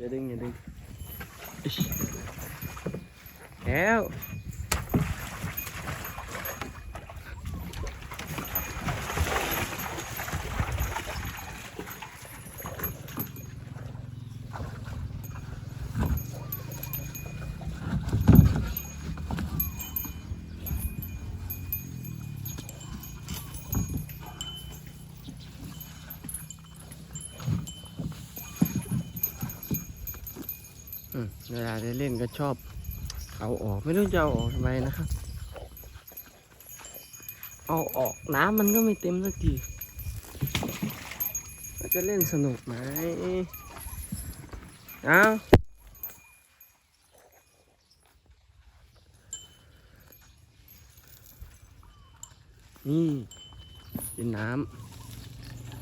อย่าดึงอย่าดึงแล้ว เวลาได้เล่นก็ชอบเอาออกไม่รู้จะเอาออกทำไมนะครับ เอาออกน้ำมันก็ไม่เต็มสักทีจะเล่นสนุกไหมเอานี่กินน้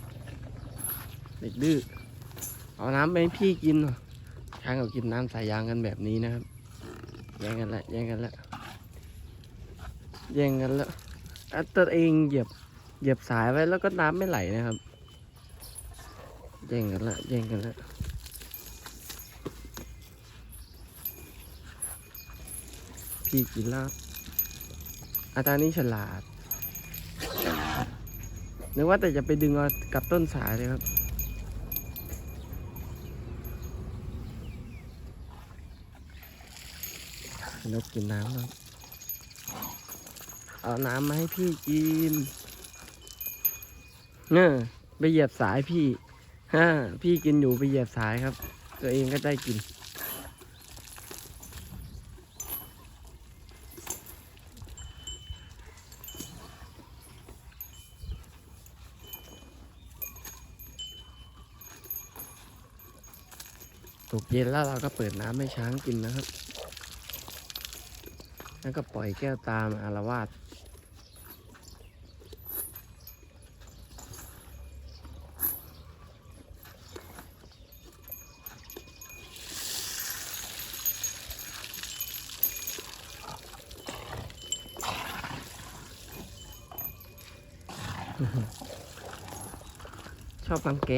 ำเด็กดื้อเอาน้ำไปให้พี่กินหน่อยางเขากินน้ำสายยางกันแบบนี้นะครับ แย่งกันละแย่งกันละแย่งกันละอะตัวเองเหยียบเหยียบสายไว้แล้วก็น้ำไม่ไหลนะครับแย่งกันละแย่งกันละพี่กินแล้วอาตารย์นี่ฉลาดนึกว่าแต่จะไปดึงเอากับต้นสายเลยครับ นกกินน้ำครับ เอาน้ำมาให้พี่กินเนี่ยไปเหยียบสายพี่ฮ่าพี่กินอยู่ไปเหยียบสายครับ ตัวเองก็ได้กิน ตกเย็นแล้วเราก็เปิดน้ำให้ช้างกินนะครับ แล้วก็ปล่อยแก้วตามอารวาสชอบรังแก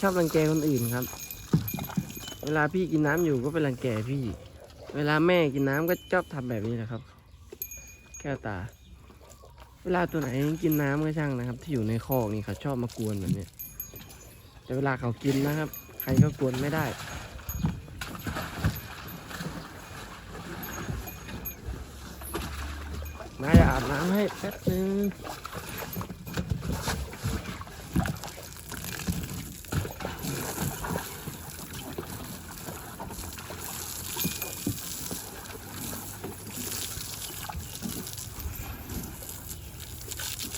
ชอบรังแกคนอื่นครับ เวลาพี่กินน้ำอยู่ก็เป็นรังแกพี่ เวลาแม่กินน้ำก็ชอบทำแบบนี้นะครับ แก้วตา เวลาตัวไหนกินน้ำก็ช่างนะครับ ที่อยู่ในคอกนี่เขาชอบมากวนแบบนี้แต่เวลาเขากินนะครับ ใครก็กวนไม่ได้มาจะอาบน้ำให้แป๊บนึง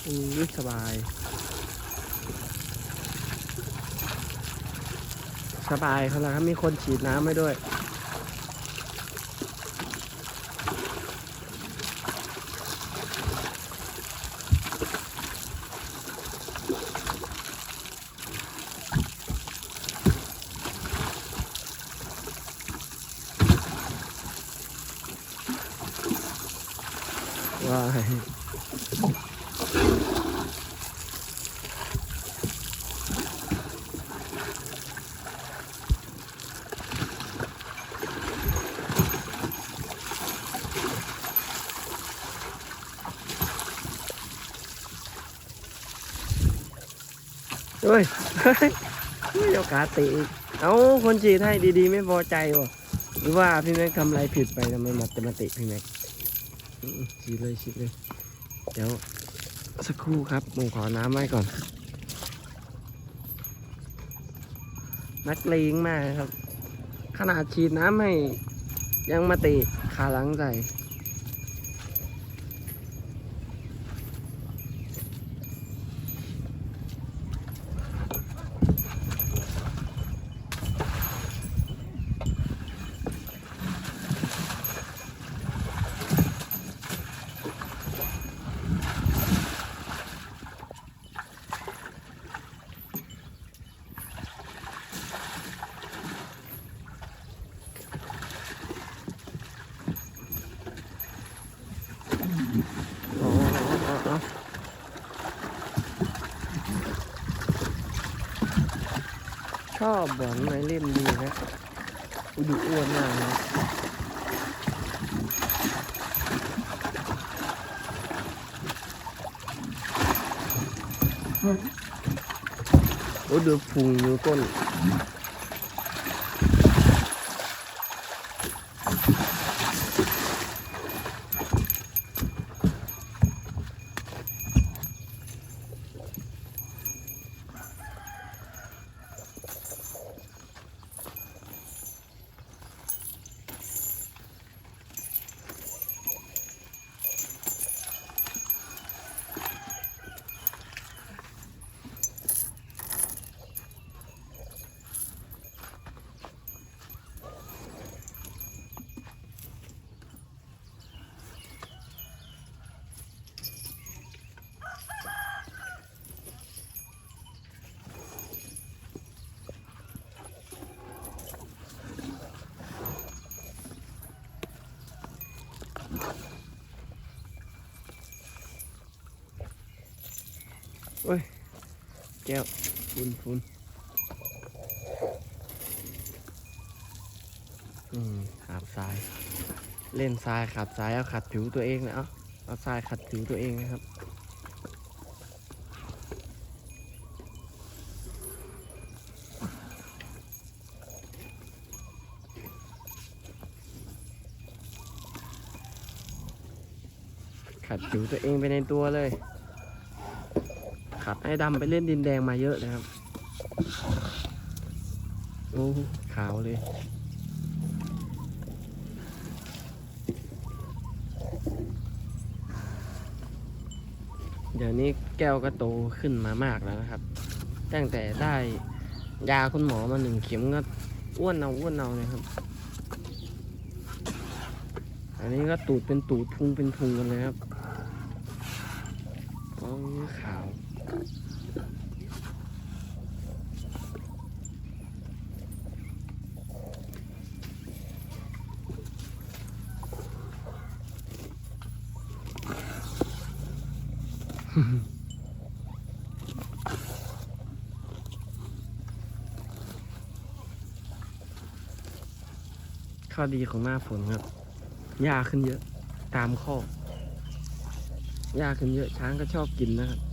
อุ้ย สบาย สบายเขาแล้วครับ มีคนฉีดน้ำให้ด้วยว้าย เฮ้ยเฮ้ยเอาขาตีเอาคนฉีดให้ดีๆ ไม่พอใจวะหรือว่าพี่แม็กทำอะไรผิดไปทำไมมาจะมาติพี่แม็กฉีดเลยฉีดเลย เดี๋ยวสักครู่ครับผมขอน้ำไว้ก่อน นักเลงมากครับ ขนาดฉีดน้ำให้ยังมาตะขาหลังใส่ อ อบบอลไม้เล่นดีนะอุยดูอ้วนมากนะโอ้ยดูพุงดูก้น แก้วฟุนฟุนอืมขับทราย เล่นทรายขับทรายเอาขัดผิวตัวเองนะเอาเอาทรายขัดผิวตัวเองนะครับขัดผิวตัวเองไปในตัวเลย ขัดให้ดำไปเล่นดินแดงมาเยอะนะครับโอ้ขาวเลยเดี๋ยวนี้แก้วก็โตขึ้นมามากแล้วนะครับ ตั้งแต่ได้ยาคุณหมอมาหนึ่งเข็มก็อ้วนเอาอ้วนเอาเลยครับ อันนี้ก็ตูดเป็นตูดพุงเป็นพุงกันเลยครับอ๋อขาว ข้อดีของหน้าฝนครับ หญ้าขึ้นเยอะ ตามข้อ หญ้าขึ้นเยอะ ช้างก็ชอบกินนะครับ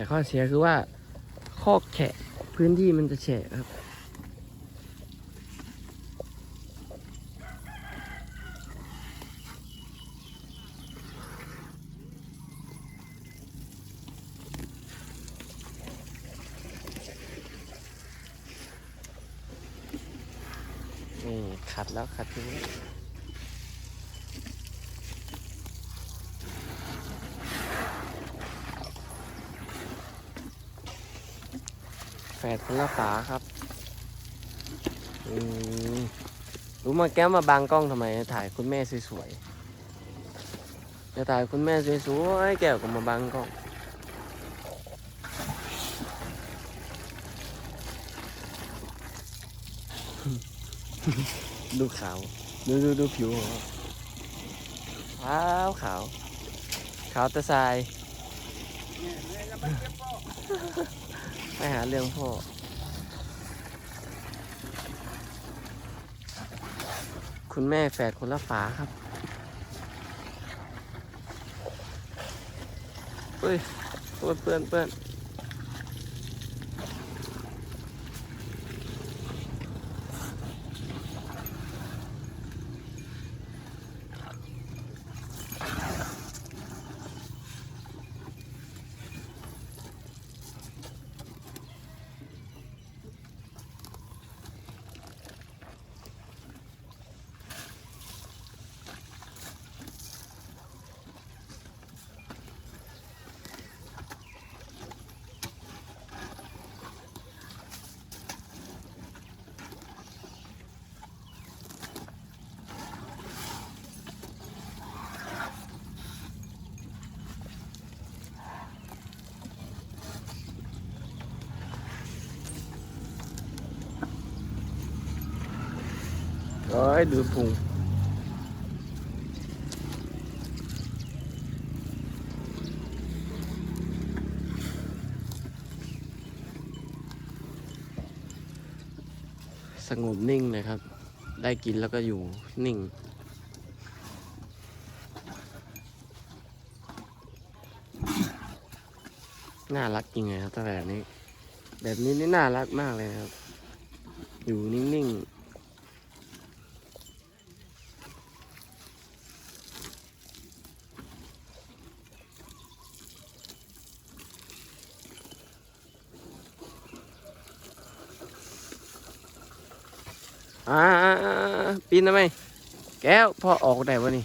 แต่ข้อเสียคือว่าคอกแฉะพื้นที่มันจะแฉะครับ นี่ขัดแล้วขัดทิ้ง แฝดคนละฝาครับอืมรู้มาแก้วมาบังกล้องทำไมถ่ายคุณแม่สวยๆจะถ่ายคุณแม่สวยๆแก้วก็มาบังกล้องดูขาว ดูดูดูผิวของขาวขาว ขาวต่ทราย ไม่หาเรื่องพ่อ คุณแม่แฝดคนละฝาครับเฮ้ยเพื่อนเพื่อนเปื้อน ยดูพุงสงบนิ่งเลยครับ ได้กินแล้วก็อยู่นิ่งน่ารักจริงไงครับถ้าแบบนี้ แบบนี้นี่น่ารักมากเลยครับ อยู่นิ่ง ๆ อ่าปีนทำไม แก้วพ่อออกได้วะนี่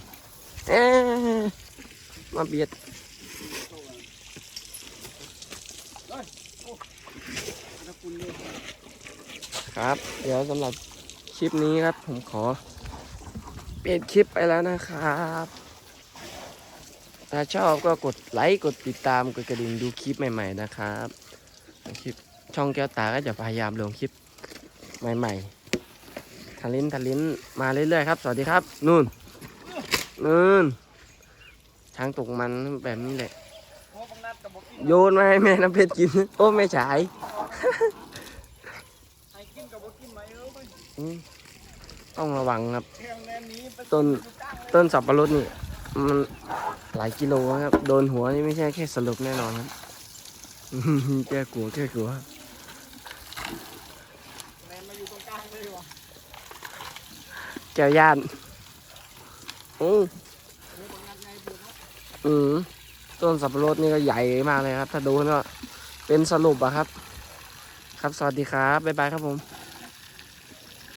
มาเบียดครับ เดี๋ยวสำหรับคลิปนี้ครับ ผมขอเปิดคลิปไปแล้วนะครับ ถ้าชอบก็กดไลค์กดติดตามกดกระดิ่งดูคลิปใหม่ ๆ นะครับ คลิปช่องแก้วตาก็จะพยายามลงคลิปใหม่ ๆ ทะลินทะลินมาเรื่อยๆครับ สวัสดีครับ นู่นนู่นช้างตกมันแบบนี้แหละ โยนมาให้แม่น้ำเพชรกิน โอ้แม่ฉายใช่ต้องระวังครับ ต้นต้นสับปะรดนี่ มันหลายกิโลครับ โดนหัวนี่ไม่ใช่แค่สลบแน่นอนครับแก้กลัวแก้กลัว แนนมาอยู่ตรงกลางเลยวะ แก้วย่านอือเฮ้ยบางนัดไงบุกนะอือต้นสับปะรดนี่ก็ใหญ่มากเลยครับ ถ้าดนก็เป็นสรุปอะครับ ครับสวัสดีครับ บ๊ายบายครับผม